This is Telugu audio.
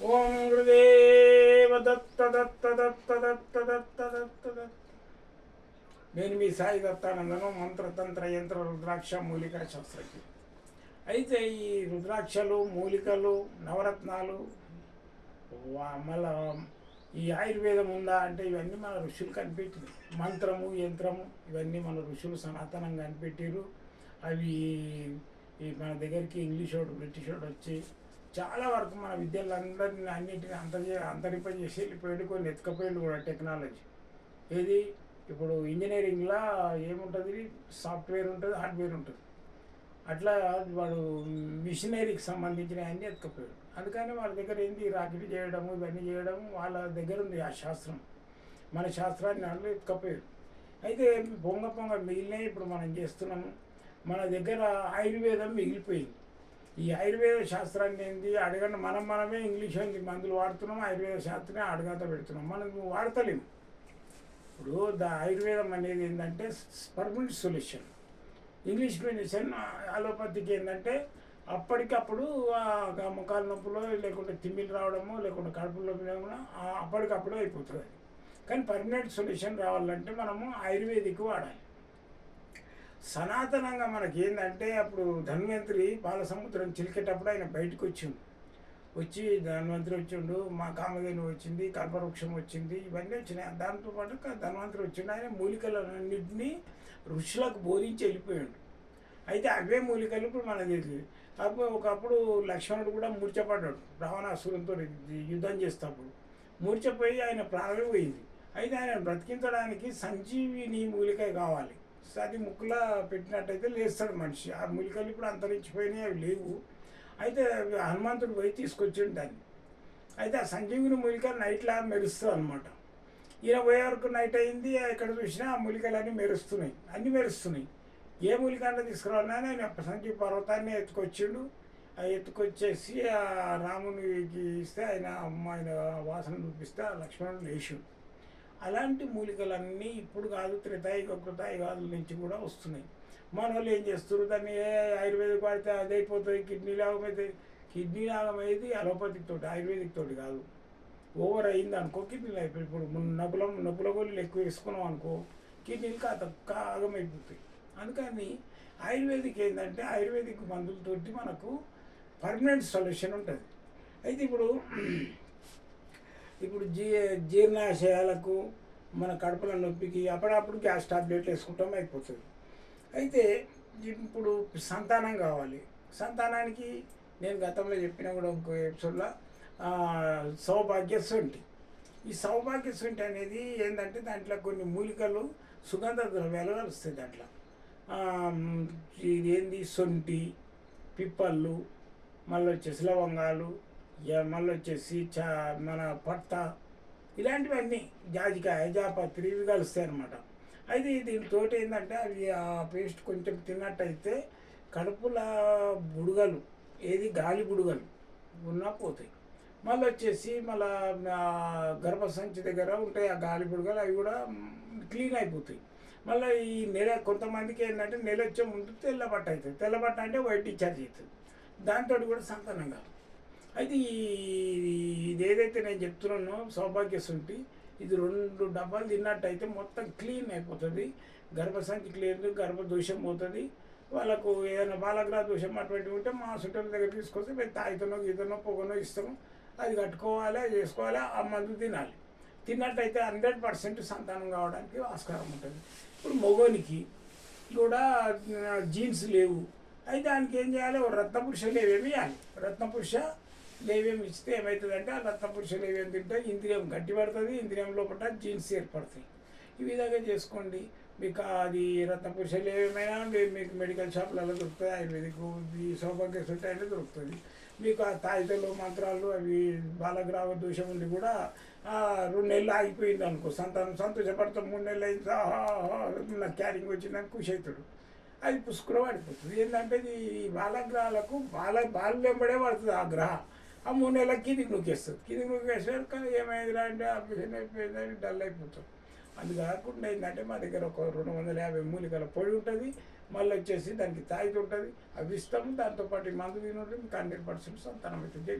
ఓం గురుదేవ దత్త దత్త దత్త దత్త దత్త దత్త దత్త నేను మీ సాయి దత్తానందను మంత్రతంత్ర యంత్ర రుద్రాక్ష మూలికా శాస్త్రజ్ఞ అయితే ఈ రుద్రాక్షలు మూలికలు నవరత్నాలు మళ్ళా ఈ ఆయుర్వేదం ఉందా అంటే ఇవన్నీ మన ఋషులు కనిపెట్టింది మంత్రము యంత్రము ఇవన్నీ మన ఋషులు సనాతనంగా కనిపెట్టారు. అవి మన దగ్గరికి ఇంగ్లీష్ వాడు బ్రిటిష్ వాడు వచ్చి చాలా వరకు మన విద్యలందరినీ అన్నిటిని అంతర్జ అంతరింపజేసి వెళ్ళిపోయాడు కొన్ని ఎత్తుకపోయాడు కూడా టెక్నాలజీ. ఏది? ఇప్పుడు ఇంజనీరింగ్లో ఏముంటుంది? సాఫ్ట్వేర్ ఉంటుంది హార్డ్వేర్ ఉంటుంది. అట్లా వాడు మిషనరీకి సంబంధించిన అన్ని ఎత్తుకపోయాడు. అందుకని వాళ్ళ దగ్గర ఏంటి రాకెట్ చేయడము ఇవన్నీ చేయడము వాళ్ళ దగ్గర ఉంది ఆ శాస్త్రం. మన శాస్త్రాన్ని వాళ్ళు ఎత్తుకపోయాడు అయితే పొంగ పొంగ మిగిలినవి ఇప్పుడు మనం చేస్తున్నాము. మన దగ్గర ఆయుర్వేదం మిగిలిపోయింది. ఈ ఆయుర్వేద శాస్త్రాన్ని ఏంది? అడగండి. మనం మనమే ఇంగ్లీష్ ఏంది మందులు వాడుతున్నాం ఆయుర్వేద శాస్త్రమే అడగాత పెడుతున్నాం. మనం వాడతలేము ఇప్పుడు ద ఆయుర్వేదం అనేది ఏంటంటే పర్మనెంట్ సొల్యూషన్. ఇంగ్లీష్ మెడిసిన్ అలోపతికి ఏంటంటే అప్పటికప్పుడు ముఖాల నొప్పులు లేకుంటే తిమ్మిలు రావడము లేకుంటే కడుపు నొప్పి అప్పటికప్పుడు అయిపోతుంది. కానీ పర్మనెంట్ సొల్యూషన్ రావాలంటే మనము ఆయుర్వేదిక్ వాడాలి. సనాతనంగా మనకి ఏంటంటే అప్పుడు ధన్వంతరి బాలసముద్రం చిలికేటప్పుడు ఆయన బయటకు వచ్చిండు వచ్చి ధన్వంతరి వచ్చిండు మా కామధేను వచ్చింది కల్పవృక్షం వచ్చింది ఇవన్నీ వచ్చినాయి. దాంతో పాటు ధన్వంతరి వచ్చిండు. ఆయన మూలికలన్నింటినీ ఋషులకు బోధించి వెళ్ళిపోయాడు. అయితే అవే మూలికలు ఇప్పుడు మనకు తెలియదు. కాకపోతే ఒకప్పుడు లక్ష్మణుడు కూడా మూర్చపడ్డాడు రావణాసురంతో యుద్ధం చేస్తప్పుడు మూర్చపోయి ఆయన ప్రాణమే పోయింది. అయితే ఆయన బ్రతికించడానికి సంజీవిని మూలిక కావాలి. సో ముక్కులా పెట్టినట్టయితే లేస్తాడు మనిషి. ఆ మూలికలు ఇప్పుడు అంతరించిపోయినాయి అవి లేవు. అయితే హనుమంతుడు పోయి తీసుకొచ్చిండు దాన్ని. అయితే ఆ సంజీవుని మూలిక నైట్లా మెరుస్తుంది అనమాట ఈయన పోయే వరకు నైట్ అయింది ఎక్కడ చూసినా ఆ మూలికలన్నీ మెరుస్తున్నాయి. అన్నీ మెరుస్తున్నాయి. ఏ మూలికన్నా తీసుకురావాలని ఆయన సంజీవ పర్వతాన్ని ఎత్తుకొచ్చిండు. ఆ ఎత్తుకొచ్చేసి ఆ రామునికి ఇస్తే ఆయన అమ్మాయిన ఆయన వాసన చూపిస్తే ఆ లక్ష్మణుడు లేచిండు. అలాంటి మూలికలన్నీ ఇప్పుడు కాదు త్రితాయిక కృతాయుగాదుల నుంచి కూడా వస్తున్నాయి. మన వాళ్ళు ఏం చేస్తారు దాన్ని ఏ ఆయుర్వేదిక్ వాడితే అది అయిపోతుంది కిడ్నీ లాగం అయితే కిడ్నీ లాగం అయ్యేది అలోపతిక్ తోటి ఆయుర్వేదిక్ తోటి కాదు. ఓవర్ అయింది అనుకో కిడ్నీలు అయిపోయి ఇప్పుడు మన నొప్పుల నొప్పుల గోళీలు ఎక్కువ వేసుకున్నాం అనుకో కిడ్నీలు కాత కాగం అయిపోతాయి. అందుకని ఆయుర్వేదిక్ ఏంటంటే ఆయుర్వేదిక్ మందులతోటి మనకు పర్మనెంట్ సొల్యూషన్ ఉంటుంది. అయితే ఇప్పుడు ఇప్పుడు జీ జీర్ణాశయాలకు మన కడుపుల నొప్పికి అప్పుడప్పుడు గ్యాస్ టాబ్లెట్లు వేసుకుంటాం అయిపోతుంది. అయితే ఇప్పుడు సంతానం కావాలి. సంతానానికి నేను గతంలో చెప్పిన కూడా ఇంకో ఎపిసోడ్లో సౌభాగ్య శొంఠి ఈ సౌభాగ్య శొంఠి అనేది ఏంటంటే దాంట్లో కొన్ని మూలికలు సుగంధ ద్రవ్యాలు కలుస్తాయి దాంట్లో. ఇది ఏంది శొంఠి పిప్పళ్ళు మళ్ళీ వచ్చేసి లవంగాలు మళ్ళీ వచ్చేసి చా మన పట్ట ఇలాంటివన్నీ జాజికాయ జాపత్రి ఇవి కలుస్తాయి అనమాట అయితే దీనితో ఏంటంటే అవి ఆ పేస్ట్ కొంచెం తిన్నట్టయితే కడుపుల బుడగలు ఏది గాలి బుడగలు ఉన్నా పోతాయి. మళ్ళీ వచ్చేసి మళ్ళా గర్భసంచి దగ్గర ఉంటాయి ఆ గాలి బుడగలు అవి కూడా క్లీన్ అయిపోతాయి. మళ్ళీ ఈ నెల కొంతమందికి ఏంటంటే నెల వచ్చే ముందు తెల్లబట్ట అవుతుంది తెల్లబట్ట అంటే వైట్ డిశ్చార్జ్ అవుతుంది. దాంతో కూడా సంతానం కాదు. అయితే ఈ ఇది ఏదైతే నేను చెప్తున్నానో సౌభాగ్య శుంఠి ఇది రెండు డబ్బాలు తిన్నట్టయితే మొత్తం క్లీన్ అయిపోతుంది. గర్భసంఖ్య క్లీన్ గర్భదోషం పోతుంది. వాళ్ళకు ఏదైనా బాలగ్రహ దోషం అటువంటివి ఉంటే మా చుట్టాల దగ్గర తీసుకొస్తే మేము తాగితనో గీతనో పొగనో ఇస్తాము అది కట్టుకోవాలి చేసుకోవాలి ఆ మందు తినాలి. తిన్నట్టయితే హండ్రెడ్ పర్సెంట్ సంతానం కావడానికి ఆస్కారం ఉంటుంది. ఇప్పుడు మగోనికి కూడా జీన్స్ లేవు. అయితే దానికి ఏం చేయాలి? రత్న రత్నపురుష లేవేమి రత్న రత్నపురుష లేవేమి ఇస్తే ఏమవుతుందంటే ఆ రత్నపురుష లేవేమి తింటే ఇంద్రియం గట్టి పడుతుంది ఇంద్రియం లోపల జీన్స్ ఏర్పడతాయి. ఈ విధంగా చేసుకోండి. మీకు అది రత్నపురుష లేవేమైనా మీకు మెడికల్ షాపులలో దొరుకుతుంది ఆయుర్వేదిక్ ఈ సౌభాగ్య సుట్టి అయితే దొరుకుతుంది మీకు ఆ తాయితలు మంత్రాలు అవి బాలగ్రావ దోషం ఉండి కూడా రెండు నెలలు ఆగిపోయింది అనుకో సంతానం సంతోషపడతాం మూడు నెలలు అయింది నా నాకు క్యారింగ్ వచ్చిందని ఖుషి అవుతాడు అది పుష్కరం పడిపోతుంది. ఏంటంటే ఇది ఈ బాలగ్రహాలకు బాల బాల్యం పడే పడుతుంది ఆ గ్రహ. ఆ మూడు నెలలకు కిందికి నొక్కేస్తుంది. కిందికి నూకేసారు కానీ ఏమైంది అంటే ఆపరేషన్ అయిపోయిందని డల్ అయిపోతాం అది కాకుండా ఏంటంటే మా దగ్గర ఒక రెండు వందల యాభై మూలికల పొడి ఉంటుంది. మళ్ళీ వచ్చేసి దానికి తాయితీ ఉంటుంది. అవి ఇస్తాము. దాంతోపాటు మందు తిని ఉంటుంది హండ్రెడ్ పర్సెంట్ సంతానం అయితే జై